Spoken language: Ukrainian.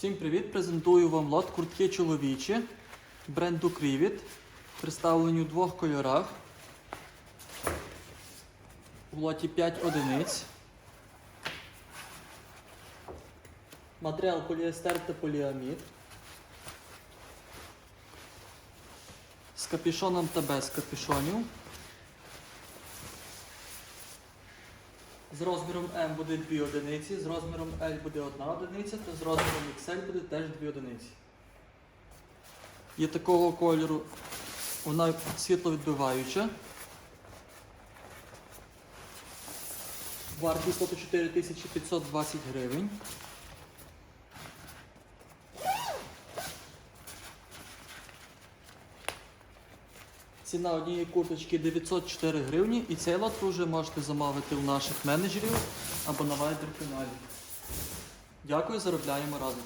Всім привіт! Презентую вам лот куртки чоловічі бренду Crivit. Представлені у двох кольорах. У лоті 5 одиниць. Матеріал поліестер та поліамід. З капюшоном та без капюшонів. З розміром М буде 2 одиниці, з розміром L буде 1 одиниця, та з розміром XL буде теж 2 одиниці. Є такого кольору, вона світловідбиваюча. Вартість лоту 4520 гривень. Ціна однієї курточки 904 гривні і цей лот ви вже можете замовити у наших менеджерів або на вайдер-каналі. Дякую, заробляємо разом.